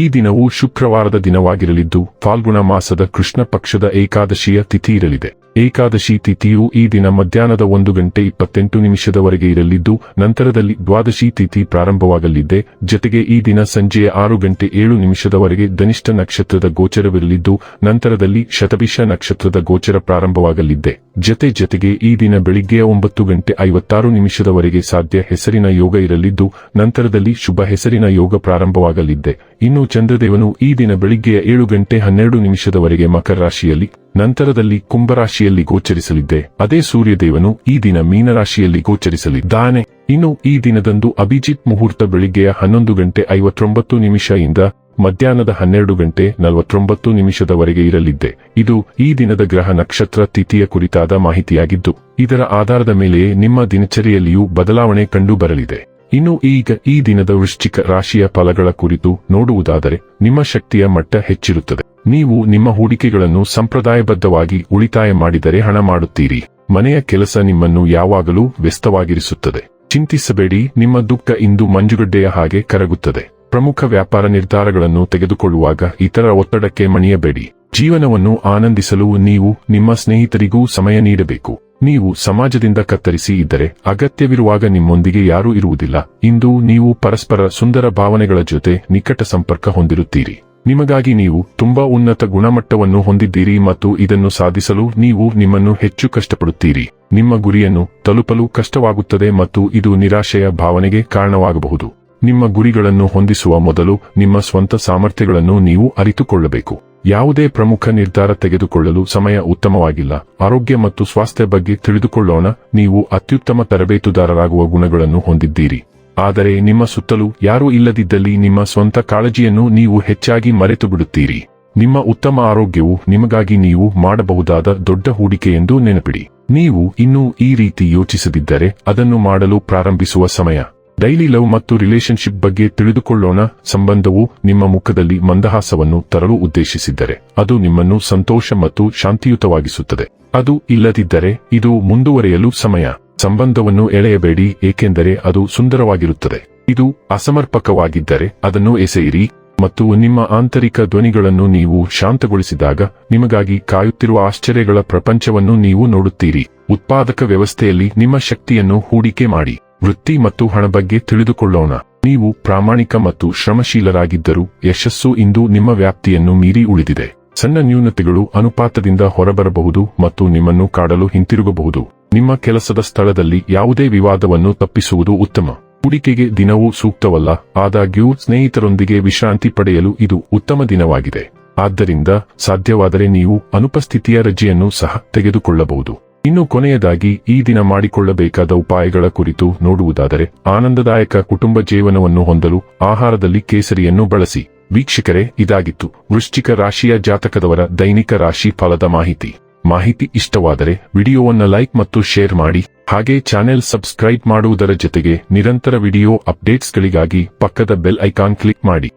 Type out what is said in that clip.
ಈ ದಿನವು ಶುಕ್ರವಾರದ ದಿನವಾಗಿರಲಿದ್ದು ಫಾಲ್ಗುಣ ಮಾಸದ ಕೃಷ್ಣ ಪಕ್ಷದ ಏಕಾದಶಿಯ ತಿಥಿ ಇರಲಿದೆ. ಏಕಾದಶಿ ತಿಥಿಯು ಈ ದಿನ ಮಧ್ಯಾಹ್ನದ ಒಂದು ಗಂಟೆ ಇಪ್ಪತ್ತೆಂಟು ನಿಮಿಷದವರೆಗೆ ಇರಲಿದ್ದು, ನಂತರದಲ್ಲಿ ದ್ವಾದಶಿ ತಿಥಿ ಪ್ರಾರಂಭವಾಗಲಿದೆ. ಜತೆಗೆ ಈ ದಿನ ಸಂಜೆಯ ಆರು ಗಂಟೆ ಏಳು ನಿಮಿಷದವರೆಗೆ ಧನಿಷ್ಠ ನಕ್ಷತ್ರದ ಗೋಚರವಿರಲಿದ್ದು, ನಂತರದಲ್ಲಿ ಶತಭಿಷ ನಕ್ಷತ್ರದ ಗೋಚರ ಪ್ರಾರಂಭವಾಗಲಿದೆ. ಜತೆ ಜತೆಗೆ ಈ ದಿನ ಬೆಳಿಗ್ಗೆಯ ಒಂಬತ್ತು ಗಂಟೆ ಐವತ್ತಾರು ನಿಮಿಷದವರೆಗೆ ಸಾಧ್ಯ ಹೆಸರಿನ ಯೋಗ ಇರಲಿದ್ದು, ನಂತರದಲ್ಲಿ ಶುಭ ಹೆಸರಿನ ಯೋಗ ಪ್ರಾರಂಭವಾಗಲಿದೆ. ಇನ್ನು ಚಂದ್ರದೇವನು ಈ ದಿನ ಬೆಳಿಗ್ಗೆಯ ಏಳು ಗಂಟೆ ಹನ್ನೆರಡು ನಿಮಿಷದವರೆಗೆ ಮಕರ ರಾಶಿಯಲ್ಲಿ ನಂತರದಲ್ಲಿ ಕುಂಭರಾಶಿಯಲ್ಲಿ ಗೋಚರಿಸಲಿದ್ದೆ. ಅದೇ ಸೂರ್ಯದೇವನು ಈ ದಿನ ಮೀನರಾಶಿಯಲ್ಲಿ ಗೋಚರಿಸಲಿದ್ದಾನೆ. ಇನ್ನು ಈ ದಿನದಂದು ಅಭಿಜಿತ್ ಮುಹೂರ್ತ ಬೆಳಿಗ್ಗೆಯ ಹನ್ನೊಂದು ಗಂಟೆ ಐವತ್ತೊಂಬತ್ತು ನಿಮಿಷ ಇಂದ ಮಧ್ಯಾಹ್ನದ ಹನ್ನೆರಡು ಗಂಟೆ ನಲವತ್ತೊಂಬತ್ತು ನಿಮಿಷದವರೆಗೆ ಇರಲಿದ್ದೆ. ಇದು ಈ ದಿನದ ಗ್ರಹ ನಕ್ಷತ್ರ ತಿಥಿಯ ಕುರಿತಾದ ಮಾಹಿತಿಯಾಗಿದ್ದು, ಇದರ ಆಧಾರದ ಮೇಲೆಯೇ ನಿಮ್ಮ ದಿನಚರಿಯಲ್ಲಿಯೂ ಬದಲಾವಣೆ ಕಂಡು ಬರಲಿದೆ. ಇನ್ನು ಈಗ ಈ ದಿನದ ವೃಶ್ಚಿಕ ರಾಶಿಯ ಫಲಗಳ ಕುರಿತು ನೋಡುವುದಾದರೆ, ನಿಮ್ಮ ಶಕ್ತಿಯ ಮಟ್ಟ ಹೆಚ್ಚಿರುತ್ತದೆ. ನೀವು ನಿಮ್ಮ ಹೂಡಿಕೆಗಳನ್ನು ಸಂಪ್ರದಾಯಬದ್ಧವಾಗಿ ಉಳಿತಾಯ ಮಾಡಿದರೆ ಹಣ ಮಾಡುತ್ತೀರಿ. ಮನೆಯ ಕೆಲಸ ನಿಮ್ಮನ್ನು ಯಾವಾಗಲೂ ವ್ಯಸ್ತವಾಗಿರಿಸುತ್ತದೆ. ಚಿಂತಿಸಬೇಡಿ, ನಿಮ್ಮ ದುಃಖ ಇಂದು ಮಂಜುಗಡ್ಡೆಯ ಹಾಗೆ ಕರಗುತ್ತದೆ. ಪ್ರಮುಖ ವ್ಯಾಪಾರ ನಿರ್ಧಾರಗಳನ್ನು ತೆಗೆದುಕೊಳ್ಳುವಾಗ ಇತರ ಒತ್ತಡಕ್ಕೆ ಮಣಿಯಬೇಡಿ. ಜೀವನವನ್ನು ಆನಂದಿಸಲು ನೀವು ನಿಮ್ಮ ಸ್ನೇಹಿತರಿಗೂ ಸಮಯ ನೀಡಬೇಕು. ನೀವು ಸಮಾಜದಿಂದ ಕತ್ತರಿಸಿ ಇದ್ದರೆ ಅಗತ್ಯವಿರುವಾಗ ನಿಮ್ಮೊಂದಿಗೆ ಯಾರೂ ಇರುವುದಿಲ್ಲ. ಇಂದು ನೀವು ಪರಸ್ಪರ ಸುಂದರ ಭಾವನೆಗಳ ಜೊತೆ ನಿಕಟ ಸಂಪರ್ಕ ಹೊಂದಿರುತ್ತೀರಿ. ನಿಮಗಾಗಿ ನೀವು ತುಂಬಾ ಉನ್ನತ ಗುಣಮಟ್ಟವನ್ನು ಹೊಂದಿದ್ದೀರಿ ಮತ್ತು ಇದನ್ನು ಸಾಧಿಸಲು ನೀವು ನಿಮ್ಮನ್ನು ಹೆಚ್ಚು ಕಷ್ಟಪಡುತ್ತೀರಿ. ನಿಮ್ಮ ಗುರಿಯನ್ನು ತಲುಪಲು ಕಷ್ಟವಾಗುತ್ತದೆ ಮತ್ತು ಇದು ನಿರಾಶೆಯ ಭಾವನೆಗೆ ಕಾರಣವಾಗಬಹುದು. ನಿಮ್ಮ ಗುರಿಗಳನ್ನು ಹೊಂದಿಸುವ ಮೊದಲು ನಿಮ್ಮ ಸ್ವಂತ ಸಾಮರ್ಥ್ಯಗಳನ್ನು ನೀವು ಅರಿತುಕೊಳ್ಳಬೇಕು. ಯಾವುದೇ ಪ್ರಮುಖ ನಿರ್ಧಾರ ತೆಗೆದುಕೊಳ್ಳಲು ಸಮಯ ಉತ್ತಮವಾಗಿಲ್ಲ. ಆರೋಗ್ಯ ಮತ್ತು ಸ್ವಾಸ್ಥ್ಯ ಬಗ್ಗೆ ತಿಳಿದುಕೊಳ್ಳೋಣ. ನೀವು ಅತ್ಯುತ್ತಮ ತರಬೇತುದಾರರಾಗುವ ಗುಣಗಳನ್ನು ಹೊಂದಿದ್ದೀರಿ. ಆದರೆ ನಿಮ್ಮ ಸುತ್ತಲೂ ಯಾರೂ ಇಲ್ಲದಿದ್ದಲ್ಲಿ ನಿಮ್ಮ ಸ್ವಂತ ಕಾಳಜಿಯನ್ನು ನೀವು ಹೆಚ್ಚಾಗಿ ಮರೆತು ಬಿಡುತ್ತೀರಿ ನಿಮ್ಮ ಉತ್ತಮ ಆರೋಗ್ಯವು ನಿಮಗಾಗಿ ನೀವು ಮಾಡಬಹುದಾದ ದೊಡ್ಡ ಹೂಡಿಕೆ ಎಂದು ನೆನಪಿಡಿ. ನೀವು ಇನ್ನೂ ಈ ರೀತಿ ಯೋಚಿಸದಿದ್ದರೆ ಅದನ್ನು ಮಾಡಲು ಪ್ರಾರಂಭಿಸುವ ಸಮಯ. ಡೈಲಿ ಲವ್ ಮತ್ತು ರಿಲೇಶನ್ಶಿಪ್ ಬಗ್ಗೆ ತಿಳಿದುಕೊಳ್ಳೋಣ. ಸಂಬಂಧವು ನಿಮ್ಮ ಮುಖದಲ್ಲಿ ಮಂದಹಾಸವನ್ನು ತರಲು ಉದ್ದೇಶಿಸಿದ್ದರೆ, ಅದು ನಿಮ್ಮನ್ನು ಸಂತೋಷ ಮತ್ತು ಶಾಂತಿಯುತವಾಗಿಸುತ್ತದೆ. ಅದು ಇಲ್ಲದಿದ್ದರೆ ಇದು ಮುಂದುವರೆಯಲು ಸಮಯ. ಸಂಬಂಧವನ್ನು ಎಳೆಯಬೇಡಿ, ಏಕೆಂದರೆ ಅದು ಸುಂದರವಾಗಿರುತ್ತದೆ. ಇದು ಅಸಮರ್ಪಕವಾಗಿದ್ದರೆ ಅದನ್ನು ಎಸೆಯಿರಿ ಮತ್ತು ನಿಮ್ಮ ಆಂತರಿಕ ಧ್ವನಿಗಳನ್ನು ನೀವು ಶಾಂತಗೊಳಿಸಿದಾಗ ನಿಮಗಾಗಿ ಕಾಯುತ್ತಿರುವ ಆಶ್ಚರ್ಯಗಳ ಪ್ರಪಂಚವನ್ನು ನೀವು ನೋಡುತ್ತೀರಿ. ಉತ್ಪಾದಕ ವ್ಯವಸ್ಥೆಯಲ್ಲಿ ನಿಮ್ಮ ಶಕ್ತಿಯನ್ನು ಹೂಡಿಕೆ ಮಾಡಿ. ವೃತ್ತಿ ಮತ್ತು ಹಣ ಬಗ್ಗೆ ತಿಳಿದುಕೊಳ್ಳೋಣ. ನೀವು ಪ್ರಾಮಾಣಿಕ ಮತ್ತು ಶ್ರಮಶೀಲರಾಗಿದ್ದರೂ ಯಶಸ್ಸು ಇಂದು ನಿಮ್ಮ ವ್ಯಾಪ್ತಿಯನ್ನು ಮೀರಿ ಉಳಿದಿದೆ. ಸಣ್ಣ ನ್ಯೂನತೆಗಳು ಅನುಪಾತದಿಂದ ಹೊರಬರಬಹುದು ಮತ್ತು ನಿಮ್ಮನ್ನು ಕಾಡಲು ಹಿಂತಿರುಗಬಹುದು. ನಿಮ್ಮ ಕೆಲಸದ ಸ್ಥಳದಲ್ಲಿ ಯಾವುದೇ ವಿವಾದವನ್ನು ತಪ್ಪಿಸುವುದು ಉತ್ತಮ. ಹೂಡಿಕೆಗೆ ದಿನವೂ ಸೂಕ್ತವಲ್ಲ, ಆದಾಗ್ಯೂ ಸ್ನೇಹಿತರೊಂದಿಗೆ ವಿಶ್ರಾಂತಿ ಪಡೆಯಲು ಇದು ಉತ್ತಮ ದಿನವಾಗಿದೆ. ಆದ್ದರಿಂದ ಸಾಧ್ಯವಾದರೆ ನೀವು ಅನುಪಸ್ಥಿತಿಯ ರಜೆಯನ್ನು ಸಹ ತೆಗೆದುಕೊಳ್ಳಬಹುದು. ಇನ್ನು ಕೊನೆಯದಾಗಿ ಈ ದಿನ ಮಾಡಿಕೊಳ್ಳಬೇಕಾದ ಉಪಾಯಗಳ ಕುರಿತು ನೋಡುವುದಾದರೆ ಆನಂದದಾಯಕ ಕುಟುಂಬ ಜೀವನವನ್ನು ಹೊಂದಲು ಆಹಾರದಲ್ಲಿ ಕೇಸರಿಯನ್ನು ಬಳಸಿ. ವೀಕ್ಷಕರೇ, ಇದಾಗಿತ್ತು. ವೃಶ್ಚಿಕ ರಾಶಿಯ ಜಾತಕದವರ ದೈನಿಕ ರಾಶಿ ಫಲದ ಮಾಹಿತಿ. ಮಾಹಿತಿ ಇಷ್ಟವಾದರೆ ವಿಡಿಯೋವನ್ನು ಲೈಕ್ ಮತ್ತು ಶೇರ್ ಮಾಡಿ. ಹಾಗೆ ಚಾನೆಲ್ ಸಬ್ಸ್ಕ್ರೈಬ್ ಮಾಡುವುದರ ಜೊತೆಗೆ ನಿರಂತರ ವಿಡಿಯೋ ಅಪ್ಡೇಟ್ಸ್ಗಳಿಗಾಗಿ ಪಕ್ಕದ ಬೆಲ್ ಐಕಾನ್ ಕ್ಲಿಕ್ ಮಾಡಿ.